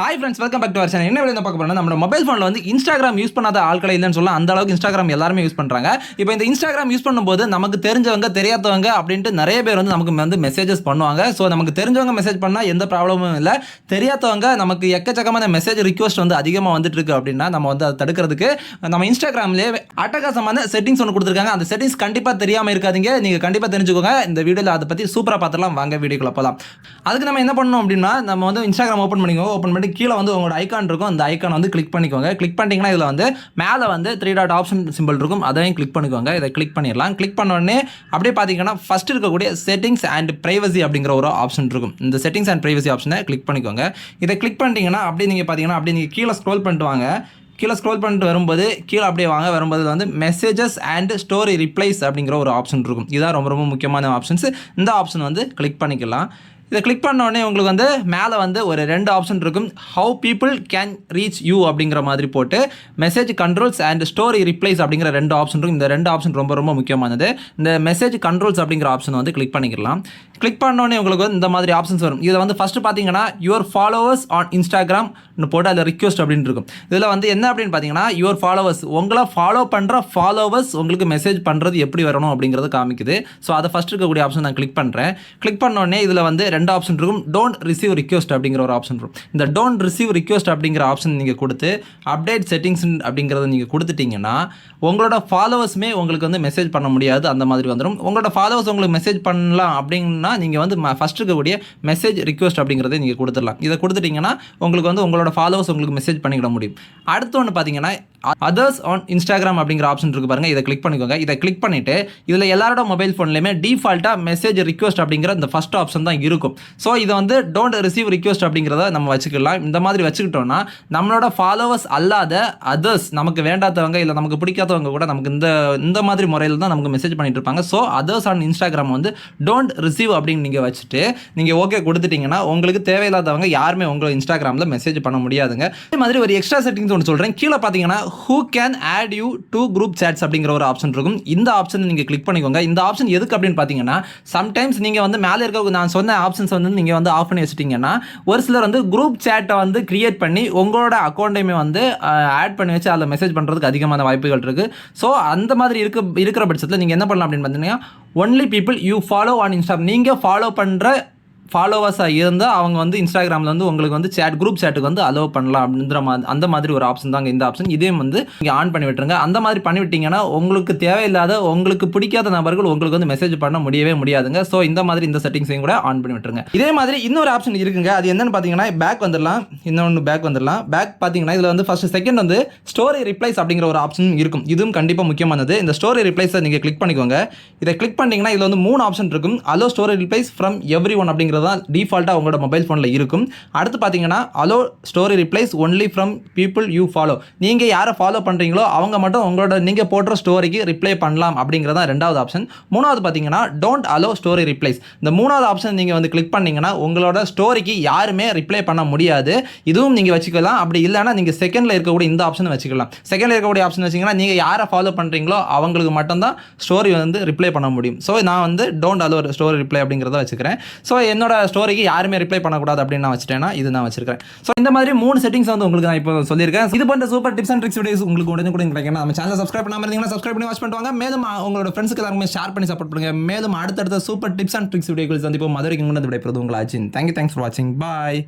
Hi friends welcome back to our channel என்ன வேலை பார்க்க போறோம்னா நம்ம மொபைல் ஃபோனில் வந்து இன்ஸ்டாகிராம் யூஸ் பண்ணாத ஆட்களை இல்லைன்னு சொல்ல அந்த அளவுக்கு இன்ஸ்டாகிராம் எல்லாருமே யூஸ் பண்ணுறாங்க இப்போ இந்த இன்ஸ்டாகிராம் யூஸ் பண்ணும்போது நமக்கு தெரிஞ்சவங்க தெரியாதவங்க அப்படின்ட்டு நிறைய பேர் வந்து நமக்கு வந்து மெசேஜஸ் பண்ணுவாங்க. ஸோ நமக்கு தெரிஞ்சவங்க மெசேஜ் பண்ணால் எந்த ப்ராப்ளமும் இல்லை. தெரியாதவங்க நமக்கு எக்கச்சக்கமான மெசேஜ் ரிக்வஸ்ட் வந்து அதிகமாக வந்துட்டு இருக்கு அப்படின்னா நம்ம வந்து அதை தடுக்கிறதுக்கு நம்ம இன்ஸ்டாகிராம்லேயே அட்டகாசமான செட்டிங்ஸ் ஒன்று கொடுத்துருக்காங்க. அந்த செட்டிங்ஸ் கண்டிப்பாக தெரியாமல் இருக்காதீங்க. நீங்கள் கண்டிப்பாக தெரிஞ்சுக்கோங்க. இந்த வீடியோவில் அதை பற்றி சூப்பராக பார்த்துலாம் வாங்க வீடியோக்குள்ள போகலாம் அதுக்கு நம்ம என்ன பண்ணணும் அப்படின்னா நம்ம வந்து இன்ஸ்டாகிராம் ஓப்பன் பண்ணிக்கோங்க. ஓப்பன் பண்ணி கீழே வந்து உங்களோட ஐக்கான் இருக்கும். அந்த ஐக்கான் வந்து கிளிக் பண்ணிக்கோங்க. கிளிக் பண்ணிட்டீங்கன்னா இதில் வந்து மேலே வந்து த்ரீ டாட் ஆப்ஷன் சிம்பிள் இருக்கும். அதையும் கிளிக் பண்ணிக்கோங்க. இதை கிளிக் பண்ணிடலாம். கிளிக் பண்ண உடனே அப்படியே பார்த்தீங்கன்னா ஃபஸ்ட் இருக்கக்கூடிய செட்டிங்ஸ் அண்ட் ப்ரைவசி அப்படிங்கிற ஒரு ஆப்ஷன் இருக்கும். இந்த செட்டிங்ஸ் அண்ட் ப்ரைவசி ஆப்ஷனை கிளிக் பண்ணிக்கோங்க. இதை கிளிக் பண்ணிட்டீங்கன்னா அப்படியே நீங்கள் பார்த்தீங்கன்னா அப்படியே நீங்கள் கீழே ஸ்க்ரோல் பண்ணிட்டு வாங்க. கீழே ஸ்க்ரோல் பண்ணிட்டு வரும்போது கீழே அப்படியே வாங்க. வரும்போது வந்து மெசேஜஸ் அண்ட் ஸ்டோரி ரிப்ளைஸ் அப்படிங்கிற ஒரு ஆப்ஷன் இருக்கும். இதுதான் ரொம்ப ரொம்ப முக்கியமான ஆப்ஷன்ஸ் இந்த ஆப்ஷன் வந்து கிளிக் பண்ணிக்கலாம். இதை கிளிக் பண்ண உடனே உங்களுக்கு வந்து மேலே வந்து ஒரு ரெண்டு ஆப்ஷன் இருக்கும். How people can reach you அப்படிங்கிற மாதிரி போட்டு message controls and story replies அப்படிங்கிற ரெண்டு ஆப்ஷன் இருக்கும். இந்த ரெண்டு ஆப்ஷன் ரொம்ப ரொம்ப முக்கியமானது. இந்த மெசேஜ் கண்ட்ரோல்ஸ் அப்படிங்கிற ஆப்ஷன் வந்து கிளிக் பண்ணிக்கலாம். கிளிக் பண்ணோடனே உங்களுக்கு வந்து இந்த மாதிரி ஆப்ஷன்ஸ் வரும். இதில் வந்து ஃபஸ்ட்டு பார்த்தீங்கன்னா யுவர் ஃபாலோவர்ஸ் ஆன் இன்ஸ்டாகிராம் போட்டு அதில் ரிக்வஸ்ட் அப்படின்னு இருக்கும். இதில் வந்து என்ன அப்படின்னு பார்த்தீங்கன்னா யுவர் ஃபாலோவர்ஸ் உங்களை ஃபாலோ பண்ணுற ஃபாலோவர்ஸ் உங்களுக்கு மெசேஜ் பண்ணுறது எப்படி வரணும் அப்படிங்கிறது காமிக்குது. ஸோ அதை ஃபஸ்ட் இருக்கக்கூடிய ஆப்ஷன் நான் கிளிக் பண்ணுறேன் கிளிக் பண்ணோடனே இதில் வந்து ரெண்டு ஆப்ஷன் இருக்கும். டோன்ட் ரிசீவ் ரிக்வஸ்ட் அப்படிங்கிற ஒரு ஆப்ஷன் இருக்கும். இந்த டோன்ட் ரிசீவ் ரிக்வஸ்ட் அப்படிங்கிற ஆப்ஷன் நீங்கள் கொடுத்து அப்டேட் செட்டிங்ஸ் அப்படிங்கிறத நீங்கள் கொடுத்துட்டிங்கன்னா உங்களோட ஃபாலோவர்ஸுமே உங்களுக்கு வந்து மெசேஜ் பண்ண முடியாது. அந்த மாதிரி வந்துடும் உங்களோட ஃபாலோவர்ஸ் உங்களுக்கு மெசேஜ் பண்ணலாம் அப்படின்னா நீங்கள் வந்து ஃபஸ்ட் இருக்கக்கூடிய மெசேஜ் ரிக்வஸ்ட் அப்படிங்கிறத நீங்கள் கொடுத்துடலாம். இதை கொடுத்துட்டிங்கன்னா உங்களுக்கு வந்து உங்களோட ஃபாலோவர்ஸ் உங்களுக்கு மெசேஜ் பண்ணிக்கிட முடியும். அடுத்து ஒன்று பார்த்தீங்கன்னா அதர்ஸ் ஆன் இன்ஸ்டாகிராம் அப்படிங்கிற ஆப்ஷன் இருக்கு பாருங்க. இதை கிளிக் பண்ணிக்கோங்க. இதை கிளிக் பண்ணிட்டு இதில் எல்லாரோட மொபைல் ஃபோன்லையுமே டிஃபால்ட்டாக மெசேஜ் ரிக்வஸ்ட் அப்படிங்கிற இந்த ஃபஸ்ட் ஆப்ஷன் தான் இருக்கும். ஸோ இதை வந்து டோன்ட் ரிசீவ் ரிக்வஸ்ட் அப்படிங்கிறத நம்ம வச்சுக்கலாம். இந்த மாதிரி வச்சுக்கிட்டோம்னா நம்மளோட ஃபாலோவர்ஸ் அல்லாத அதர்ஸ் நமக்கு வேண்டாதவங்க இல்லை நமக்கு பிடிக்காதவங்க கூட நமக்கு இந்த இந்த மாதிரி முறையில் தான் நமக்கு மெசேஜ் பண்ணிட்டு இருப்பாங்க. ஸோ அதர்ஸ் ஆன் இன்ஸ்டாகிராம் வந்து டோன்ட் ரிசீவ் அப்படின்னு நீங்கள் வச்சுட்டு நீங்கள் ஓகே கொடுத்துட்டீங்கன்னா உங்களுக்கு தேவையில்லாதவங்க யாருமே உங்களை இன்ஸ்டாகிராமில் மெசேஜ் பண்ண முடியாதுங்க. அதே மாதிரி ஒரு எக்ஸ்ட்ரா செட்டிங்ஸ் ஒன்று சொல்கிறேன் கீழே பார்த்தீங்கன்னா who can add you to group chats அப்படிங்கிற ஒரு ஆப்ஷன் இருக்கும். இந்த ஆப்ஷன் நீங்கள் கிளிக் பண்ணிக்கோங்க. இந்த ஆப்ஷன் எதுக்கு அப்படின்னு பார்த்தீங்கன்னா சம்டைம்ஸ் நீங்கள் வந்து மேலே இருக்க நான் சொன்ன ஆப்ஷன்ஸ் வந்து நீங்கள் வந்து ஆஃப் பண்ணி வச்சுட்டிங்கன்னா ஒரு சிலர் வந்து குரூப் சேட்டை வந்து கிரியேட் பண்ணி உங்களோட அக்கௌண்ட்டையுமே வந்து ஆட் பண்ணி வச்சு அதில் மெசேஜ் பண்ணுறதுக்கு அதிகமான வாய்ப்புகள் இருக்குது ஸோ அந்த மாதிரி இருக்க இருக்கிற பட்சத்தில் நீங்கள் என்ன பண்ணலாம் அப்படின்னு பார்த்தீங்கன்னா only people you follow on Insta நீங்கள் ஃபாலோ பண்ணுற ஃபாலோவர்ஸாக இருந்தால் அவங்க வந்து இன்ஸ்டாகிராமில் வந்து உங்களுக்கு வந்து சேட் குரூப் சேட்டுக்கு வந்து அலோவ் பண்ணலாம் அப்படின்ற மாதிரி அந்த மாதிரி ஒரு ஆப்ஷன் தாங்க இந்த ஆப்ஷன் இதே வந்து நீங்கள் ஆன் பண்ணி விட்டுருங்க. அந்த மாதிரி பண்ணி விட்டிங்கன்னா உங்களுக்கு தேவையில்லாத உங்களுக்கு பிடிக்காத நபர்கள் உங்களுக்கு வந்து மெசேஜ் பண்ண முடியவே முடியாதுங்க. ஸோ இந்த மாதிரி இந்த செட்டிங்ஸையும் கூட ஆன் பண்ணி விட்டுருங்க. இதே மாதிரி இன்னொரு ஆப்ஷன் இருக்குங்க. அது என்னன்னு பார்த்தீங்கன்னா பேக் வந்துடலாம். இன்னொன்று பேக் வந்துடலாம். பேக் பார்த்தீங்கன்னா இதில் வந்து ஃபஸ்ட்டு செகண்ட் வந்து ஸ்டோரி ரிப்ளைஸ் அப்படிங்கிற ஒரு ஆப்ஷன் இருக்கும். இதுவும் கண்டிப்பாக முக்கியமானது. இந்த ஸ்டோரி ரிப்ளைஸை நீங்கள் கிளிக் பண்ணிக்கோங்க. இதை கிளிக் பண்ணிங்கன்னா இதில் வந்து மூணு ஆப்ஷன் இருக்கும். Allow story replies from everyone அப்படிங்கிற அப்படிங்கிறது தான் டிஃபால்ட்டாக உங்களோட மொபைல் ஃபோனில் இருக்கும். அடுத்து பார்த்தீங்கன்னா allow story replies only from people you follow நீங்கள் யாரை ஃபாலோ பண்ணுறீங்களோ அவங்க மட்டும் உங்களோட நீங்கள் போடுற ஸ்டோரிக்கு ரிப்ளை பண்ணலாம் அப்படிங்கிறதா ரெண்டாவது ஆப்ஷன் மூணாவது பார்த்தீங்கன்னா டோன்ட் அலோ ஸ்டோரி ரிப்ளைஸ் இந்த மூணாவது ஆப்ஷன் நீங்கள் வந்து கிளிக் பண்ணீங்கன்னா உங்களோட ஸ்டோரிக்கு யாருமே ரிப்ளை பண்ண முடியாது. இதுவும் நீங்கள் வச்சுக்கலாம். அப்படி இல்லைன்னா நீங்கள் செகண்டில் இருக்கக்கூடிய இந்த ஆப்ஷன் வச்சுக்கலாம். செகண்டில் இருக்கக்கூடிய ஆப்ஷன் வச்சிங்கன்னா நீங்கள் யாரை ஃபாலோ பண்ணுறீங்களோ அவங்களுக்கு மட்டும்தான் ஸ்டோரி வந்து ரிப்ளை பண்ண முடியும். ஸோ நான் வந்து டோன்ட் அலோ ஸ்டோரி ரிப்ளை அப்படிங்கிறத வச்சுக்கிறேன். ஸோ என்னோட ஸ்டோரிக்கு யாருமே ரிப்ளை பண்ணக்கூடாது அப்படின்னு நான் வச்சுட்டேன்னா இது நான் வச்சிருக்கேன் ஸோ இந்த மாதிரி மூணு செட்டிங்ஸ் வந்து உங்களுக்கு நான் இப்போ சொல்லியிருக்கேன். இது போன்ற super tips and tricks videos உங்களுக்கு உடனே கூட கிடைக்கணும் நம்ம சேனல் சப்ஸ்கிரைப் பண்ணாமல் இருந்தீங்கன்னா சப்ஸ்கிரைப் பண்ணி வாட்ச் பண்ணுவாங்க மேலும் உங்களோட ஃப்ரெண்ட்ஸ்க்கு எல்லாருமே ஷேர் பண்ணி சப்போர்ட் பண்ணுங்க. மேலும் அடுத்தடுத்த சூப்பர் டிப்ஸ் அண்ட் ட்ரிக்ஸ் வீடியோக்கள் சந்திப்போம். மதுரைக்கு முன்னது விடைபெறுவது உங்கள் ஆச்சு தேங்க்யூ தேங்க்ஸ் ஃபார் வாட்சிங் பாய்